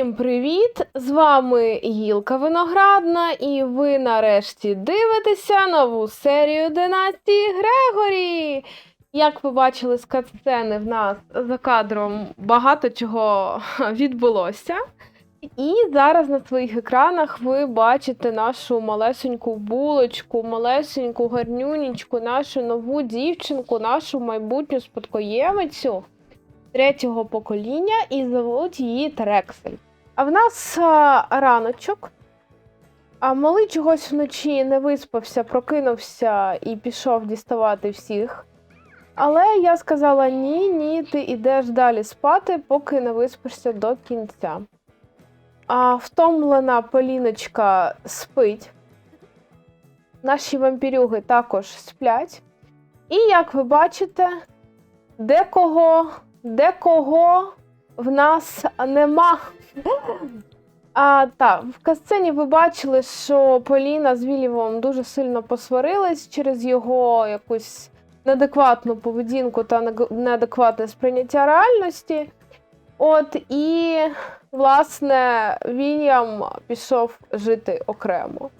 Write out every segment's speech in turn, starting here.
Усім привіт! З вами Гілка Виноградна, і ви нарешті дивитеся нову серію династії Грегорі. Як ви бачили з катсцени, в нас за кадром багато чого відбулося. І зараз на своїх екранах ви бачите нашу малесеньку булочку, малесеньку гарнюнічку, нашу нову дівчинку, нашу майбутню спадкоємицю третього покоління і зовуть її Трексель. А в нас а, раночок. А малий чогось вночі не виспався, прокинувся і пішов діставати всіх. Але я сказала: ні, ні, ти йдеш далі спати, поки не виспишся до кінця. А втомлена Поліночка спить. Наші вампірюги також сплять. І як ви бачите, декого Декого в нас нема. А, так, в касцені ви бачили, що Поліна з Вілівом дуже сильно посварились через його якусь неадекватну поведінку та неадекватне сприйняття реальності. От і, власне, Вільям пішов жити окремо.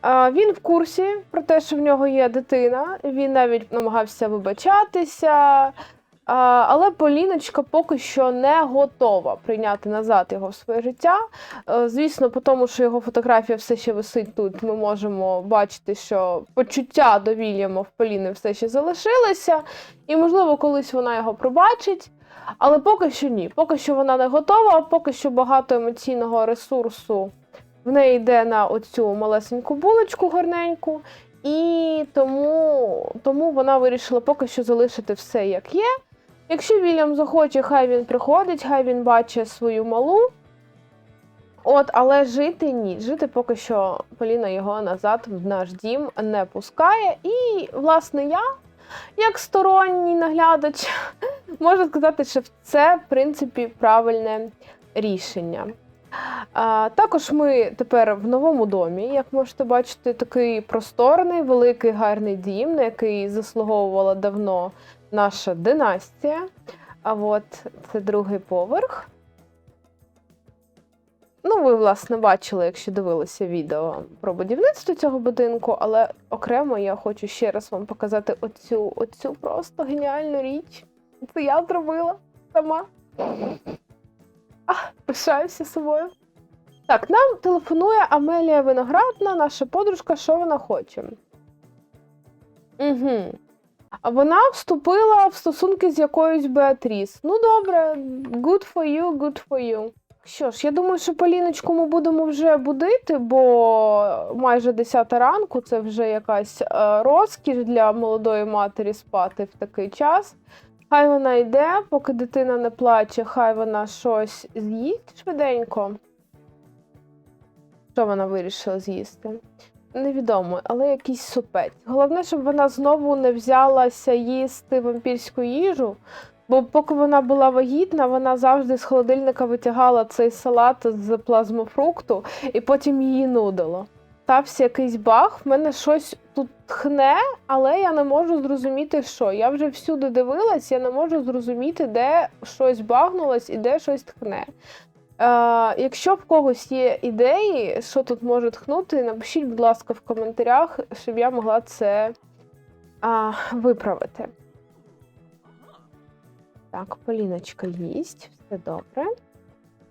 А, Він в курсі про те, що в нього є дитина. Він навіть намагався вибачатися. Але Поліночка поки що не готова прийняти назад його в своє життя. Е, Звісно, по тому, що його фотографія все ще висить тут, ми можемо бачити, що почуття до Вільяма в Поліни все ще залишилися, і, можливо, колись вона його пробачить. Але поки що ні. Поки що вона не готова, поки що багато емоційного ресурсу в неї йде на оцю малесеньку булочку гарненьку. І тому, тому вона вирішила поки що залишити все як є. Якщо Вільям захоче, хай він приходить, хай він бачить свою малу. От, але жити ні. Жити поки що Поліна його назад в наш дім не пускає. І, власне, я, як сторонній наглядач, можу сказати, що це, в принципі, правильне рішення. А, також ми тепер в новому домі, як можете бачити, такий просторний, великий, гарний дім, на який заслуговувала давно наша династія. А от це другий поверх. Ну, ви, власне, бачили, якщо дивилися відео про будівництво цього будинку, але окремо я хочу ще раз вам показати оцю, оцю просто геніальну річ. Це я зробила сама. А, пишаюся собою. Так, нам телефонує Амелія Виноградна, наша подружка, що вона хоче. Угу. А вона вступила в стосунки з якоюсь Беатріс. Ну добре, good for you, good for you. Що ж, я думаю, що Поліночку ми будемо вже будити, бо майже 10 ранку це вже якась е, розкіш для молодої матері спати в такий час. Хай вона йде, поки дитина не плаче, хай вона щось з'їсть швиденько. Що вона вирішила з'їсти? Невідомо, але якийсь супець. Головне, щоб вона знову не взялася їсти вампірську їжу, бо поки вона була вагітна, вона завжди з холодильника витягала цей салат з плазмофрукту і потім її нудило. Стався якийсь баг, в мене щось тут тхне, але я не можу зрозуміти, що. Я вже всюди дивилась, я не можу зрозуміти, де щось багнулось і де щось тхне. Е, якщо в когось є ідеї, що тут може тхнути, напишіть, будь ласка, в коментарях, щоб я могла це а, виправити. Так, Поліночка їсть, все добре.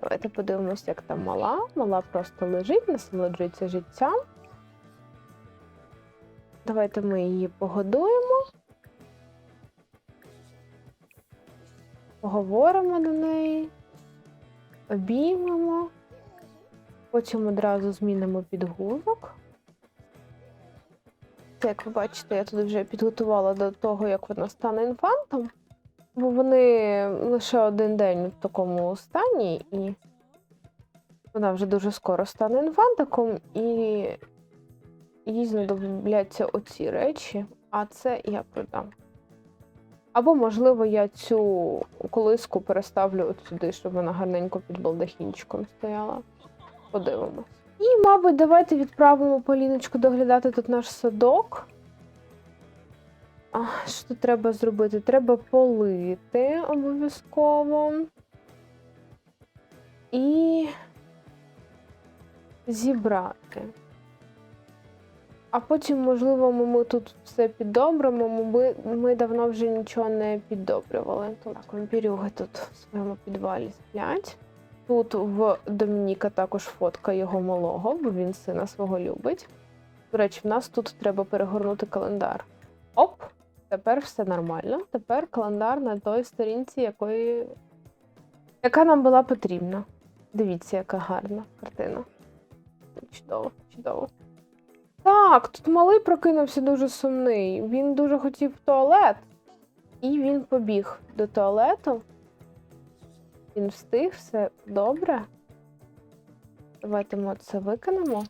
Давайте подивимося, як там мала. Мала просто лежить, насолоджується життям. Давайте ми її погодуємо. Поговоримо до неї обіймемо, потім одразу змінимо підгузок. Це, як ви бачите, я тут вже підготувала до того, як вона стане інфантом, бо вони лише один день в такому стані, і вона вже дуже скоро стане інфантиком, і їй знадобляться оці речі, а це я продам. Або, можливо, я цю колиску переставлю от сюди, щоб вона гарненько під балдахінчиком стояла. Подивимось. І, мабуть, давайте відправимо Поліночку доглядати тут наш садок. А, що тут треба зробити? Треба полити обов'язково. і зібрати. А потім, можливо, ми, тут все піддобримо, ми, ми давно вже нічого не піддобрювали. Так, вампірюги тут в своєму підвалі сплять. Тут в Домініка також фотка його малого, бо він сина свого любить. До речі, в нас тут треба перегорнути календар. Оп! Тепер все нормально. Тепер календар на той сторінці, якої... яка нам була потрібна. Дивіться, яка гарна картина. Чудово, чудово. Так, тут малий прокинувся дуже сумний. Він дуже хотів в туалет. І він побіг до туалету. Він встиг, все добре. Давайте ми це виконемо.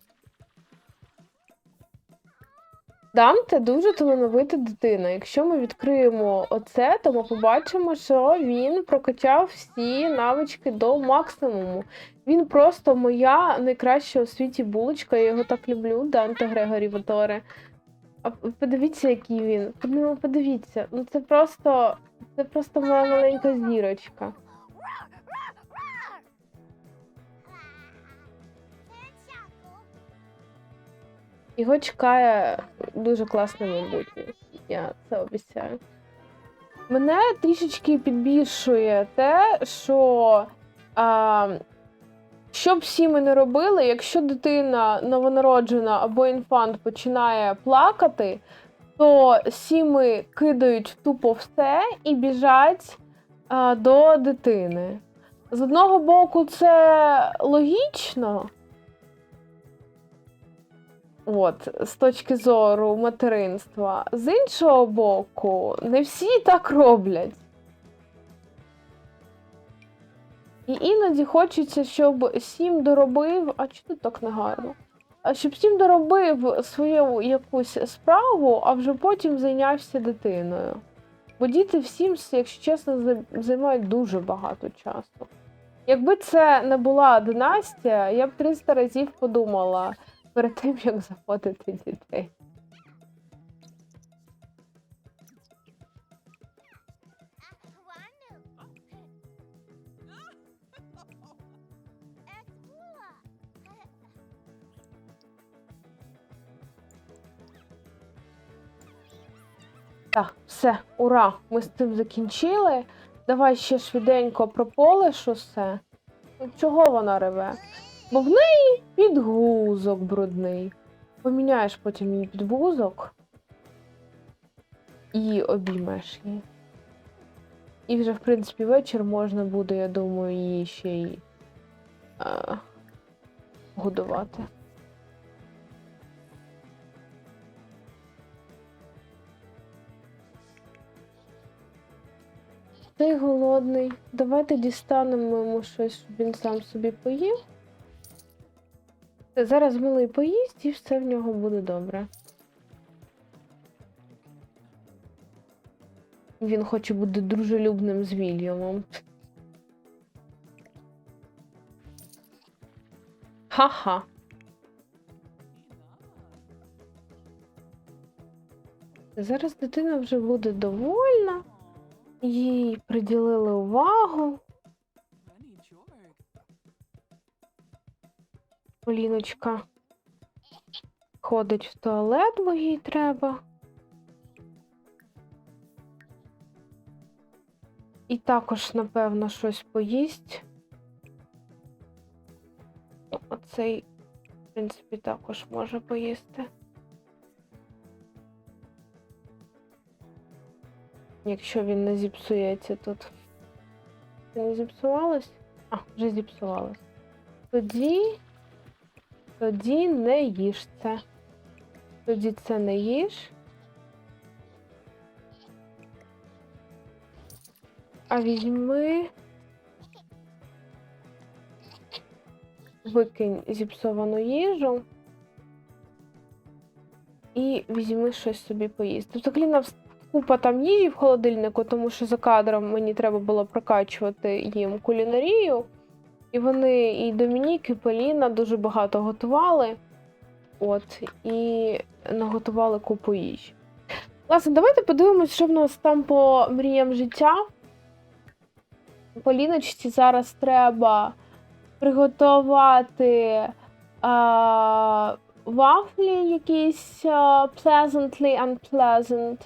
Данте дуже талановита дитина. Якщо ми відкриємо оце, то ми побачимо, що він прокачав всі навички до максимуму. Він просто моя найкраща у світі булочка. Я його так люблю, Данте Грегорі Ваторе. А подивіться, який він. Подивіться, ну це просто. Це просто моя маленька зірочка. Його чекає дуже класне майбутнє. Я це обіцяю. Мене трішечки підбільшує те, що а, що б всі ми не робили, якщо дитина новонароджена або інфант починає плакати, то сіми кидають тупо все і біжать а, до дитини. З одного боку, це логічно. От, з точки зору материнства. З іншого боку, не всі так роблять. І іноді хочеться, щоб сім доробив, а чи тут так не гарно? А щоб сім доробив свою якусь справу, а вже потім зайнявся дитиною. Бо діти всім, якщо чесно, займають дуже багато часу. Якби це не була династія, я б 300 разів подумала перед тим, як заводити дітей. Так, все, ура! Ми з цим закінчили. Давай ще швиденько про шосе. Ну, Чого вона реве? Бо в неї підгузок брудний. Поміняєш потім її підгузок і обіймеш її. І вже, в принципі, вечір можна буде, я думаю, її ще й годувати. Ти голодний. Давайте дістанемо йому щось, щоб він сам собі поїв. Зараз малий поїсть і все в нього буде добре. Він хоче бути дружелюбним з Вільямом. Ха-ха. Зараз дитина вже буде довольна. Їй приділили увагу. Поліночка ходить в туалет, бо їй треба. І також, напевно, щось поїсть. Оцей, в принципі, також може поїсти. Якщо він не зіпсується тут. Не зіпсувалось? А, вже зіпсувалось. Тоді. Тоді не їж це. Тоді це не їж. А візьми. Викинь зіпсовану їжу. І візьми щось собі поїсти. Взагалі на купа там їжі в холодильнику, тому що за кадром мені треба було прокачувати їм кулінарію. І вони, і Домінік, і Поліна дуже багато готували. От, і наготували купу їжі. Власне, давайте подивимось, що в нас там по мріям життя. Поліночці зараз треба приготувати а, вафлі якісь а, pleasantly unpleasant.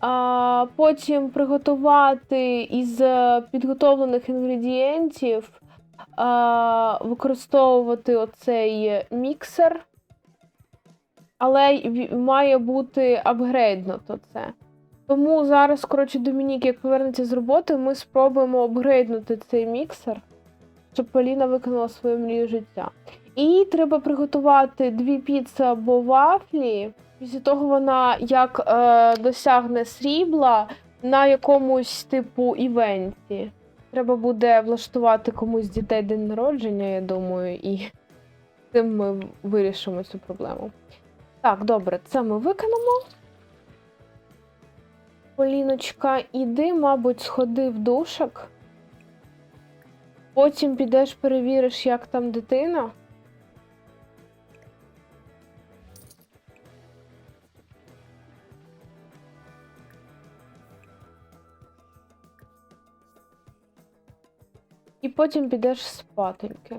А, потім приготувати із підготовлених інгредієнтів, використовувати оцей міксер. Але має бути апгрейднуто це. Тому зараз, коротше, Домінік, як повернеться з роботи, ми спробуємо апгрейднути цей міксер, щоб Поліна виконала свою мрію життя. І треба приготувати дві піци або вафлі. Після того вона як е, досягне срібла на якомусь типу івенті. Треба буде влаштувати комусь дітей день народження, я думаю, і цим ми вирішимо цю проблему. Так, добре, це ми виконamo. Поліночка, іди, мабуть, сходи в душок. Потім підеш перевіриш, як там дитина. Потім підеш спатоньки.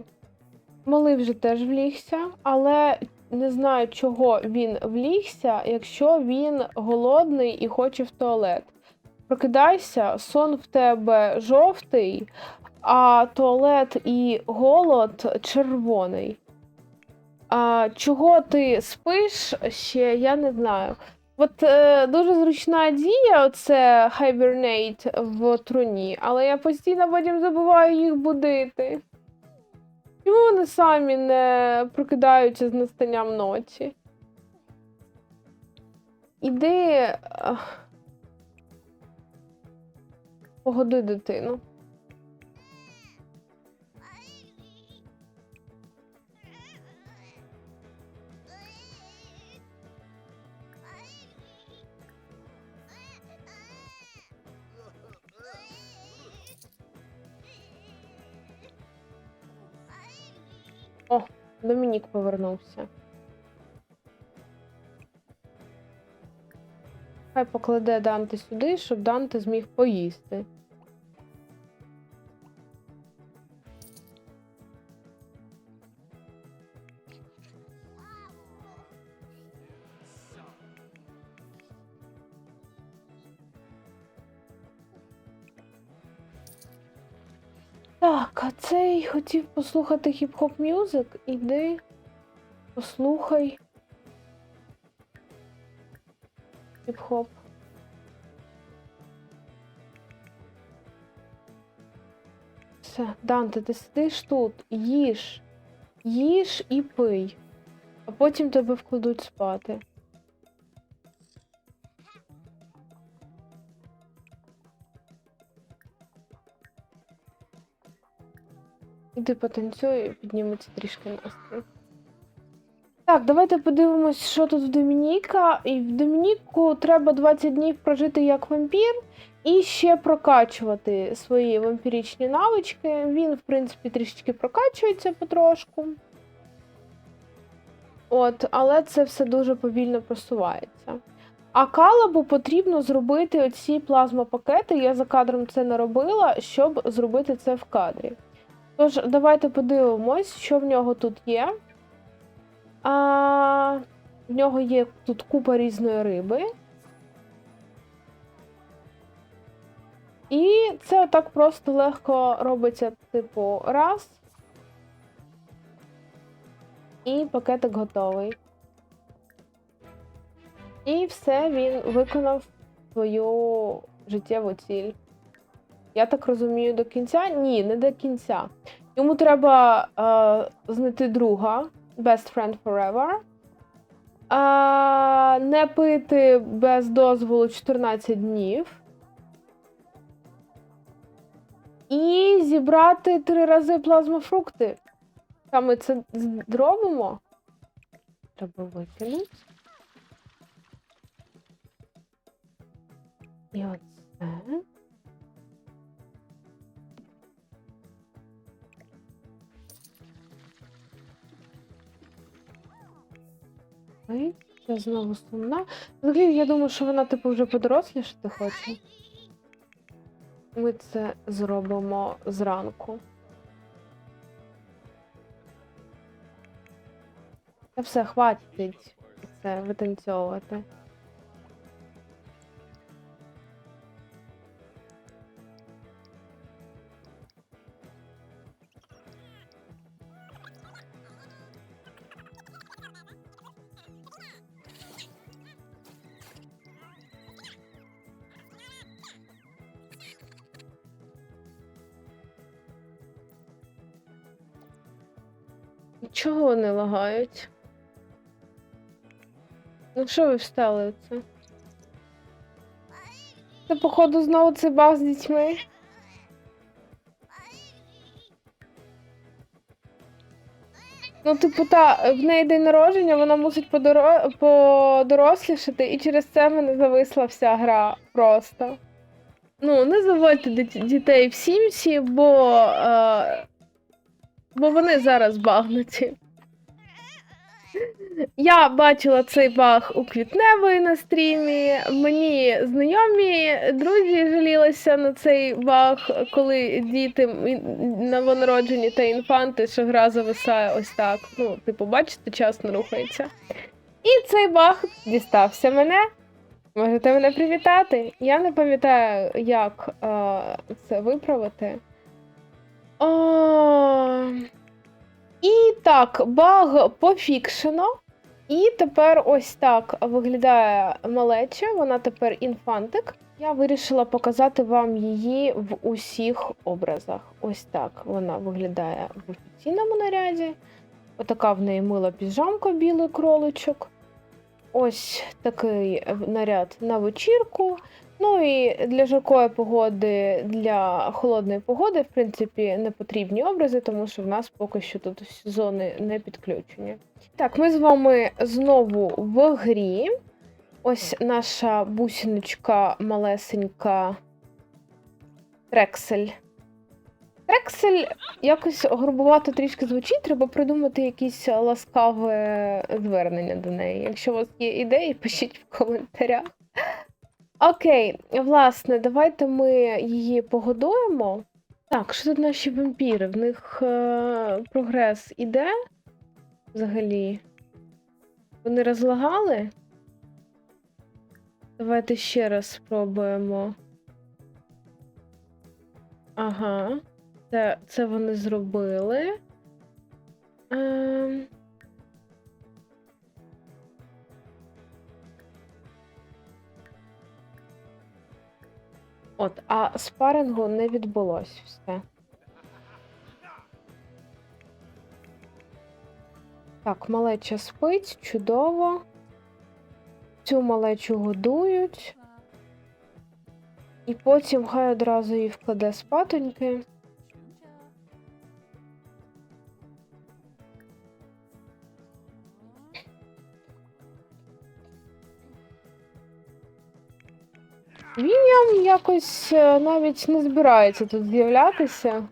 Малий вже теж влігся, але не знаю, чого він влігся, якщо він голодний і хоче в туалет. Прокидайся, сон в тебе жовтий, а туалет і голод червоний. А чого ти спиш ще, я не знаю. От е, дуже зручна дія, оце hibernate в труні, але я постійно потім забуваю їх будити. Чому вони самі не прокидаються з настанням ночі? Іди. ах, Погодуй дитину. Домінік повернувся. Хай покладе Данте сюди, щоб Данте зміг поїсти. Хотів послухати хіп-хоп мюзик. Іди, послухай. Хіп-хоп. Все, Данте, ти сидиш тут, їж, їж і пий, а потім тебе вкладуть спати. Іди потанцюй, і підніметься трішки настрій. Так, давайте подивимось, що тут в Домініка. І в Домініку треба 20 днів прожити як вампір і ще прокачувати свої вампірічні навички. Він, в принципі, трішечки прокачується потрошку. От, але це все дуже повільно просувається. А калабу потрібно зробити оці плазмопакети. Я за кадром це не робила, щоб зробити це в кадрі. Тож, давайте подивимось, що в нього тут є. А, в нього є тут купа різної риби. І це отак просто легко робиться, типу, раз. І пакетик готовий. І все, він виконав свою життєву ціль. Я так розумію, до кінця? Ні, не до кінця. Йому треба е, знайти друга Best Friend Forever. Е, не пити без дозволу 14 днів. І зібрати три рази плазмофрукти. Саме це зробимо. Треба викинути. І оце. Окей, я знову сумна. Взагалі, я думаю, що вона, типу, вже подорослішати хоче. Ми це зробимо зранку. Та все, хватить це витанцьовувати. Чого вони лагають? Ну що ви встали це? Це, походу, знову цей баг з дітьми. Ну, типу, та, в неї день народження, вона мусить подоро... подорослішати, і через це мене зависла вся гра просто. Ну, не заводьте дітей в Сімсі, бо, е... бо вони зараз багнуті. Я бачила цей баг у квітневої на стрімі. Мені знайомі друзі жалілися на цей баг, коли діти новонароджені та інфанти, що гра зависає ось так. Ну, типу, бачите, час не рухається. І цей баг дістався мене. Можете мене привітати. Я не пам'ятаю, як е, це виправити. О... І так, баг пофікшено. І тепер ось так виглядає малеча, вона тепер інфантик. Я вирішила показати вам її в усіх образах. Ось так вона виглядає в офіційному наряді. Отака в неї мила піжамка, білий кроличок. Ось такий наряд на вечірку. Ну і для жаркої погоди, для холодної погоди, в принципі, не потрібні образи, тому що в нас поки що тут сезони не підключені. Так, ми з вами знову в грі. Ось наша бусіночка малесенька Трексель. Трексель якось грубувато трішки звучить, треба придумати якесь ласкаве звернення до неї. Якщо у вас є ідеї, пишіть в коментарях. Окей, власне, давайте ми її погодуємо. Так, що тут наші вампіри? В них е, прогрес іде взагалі. Вони розлагали? Давайте ще раз спробуємо. Ага. Це, це вони зробили. Ем... От, а спарингу не відбулось все. Так, малеча спить, чудово. Цю малечу годують. І потім хай одразу її вкладе спатоньки. Він якось е, навіть не збирається тут з'являтися.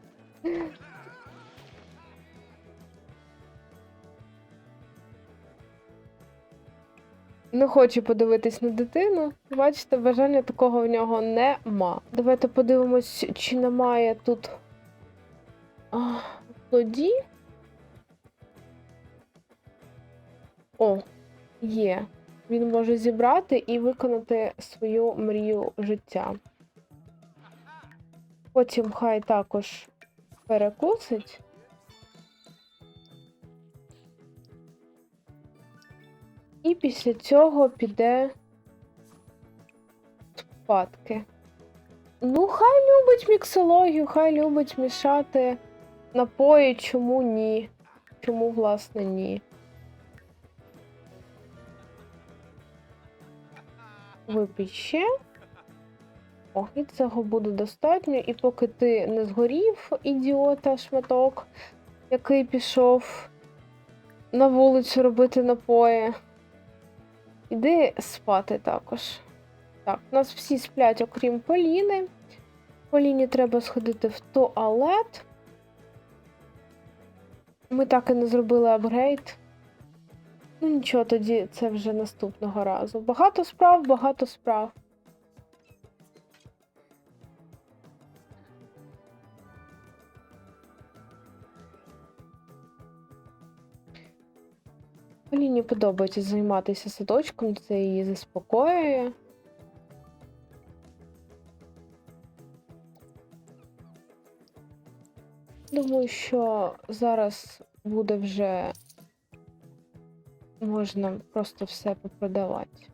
Не хоче подивитись на дитину. Бачите, бажання такого в нього нема. Давайте подивимось, чи немає тут а, плоді. О, є. Він може зібрати і виконати свою мрію життя. Потім хай також перекусить. І після цього піде спадки. Ну, хай любить міксологію, хай любить мішати напої, чому ні? Чому, власне, ні? Випій ще. О, і цього буде достатньо. І поки ти не згорів, ідіота, шматок, який пішов на вулицю робити напої. Іди спати також. Так, у нас всі сплять, окрім Поліни. Поліні треба сходити в туалет. Ми так і не зробили апгрейд. Ну нічого, тоді це вже наступного разу. Багато справ, багато справ. Поліні подобається займатися садочком, це її заспокоює. Думаю, що зараз буде вже можна просто все попродавати.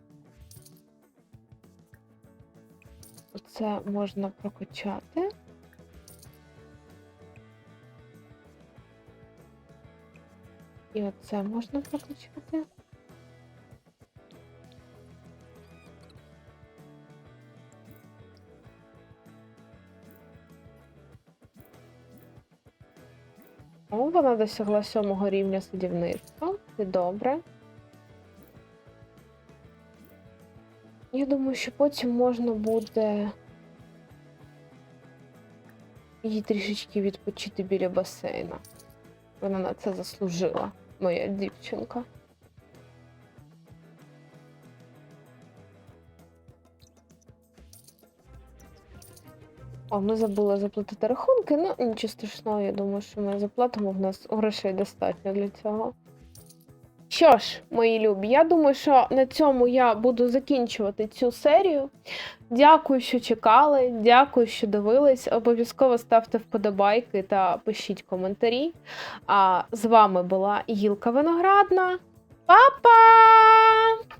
Оце можна прокачати. І оце можна прокачати. О, вона досягла сьомого рівня садівництва. Це добре. Я думаю, що потім можна буде їй трішечки відпочити біля басейна. Вона на це заслужила, моя дівчинка. О, ми забули заплатити рахунки, ну нічого страшного, я думаю, що ми заплатимо, в нас грошей достатньо для цього. Що ж, мої любі, я думаю, що на цьому я буду закінчувати цю серію. Дякую, що чекали, дякую, що дивились. Обов'язково ставте вподобайки та пишіть коментарі. А з вами була Гілка Виноградна. Па-па!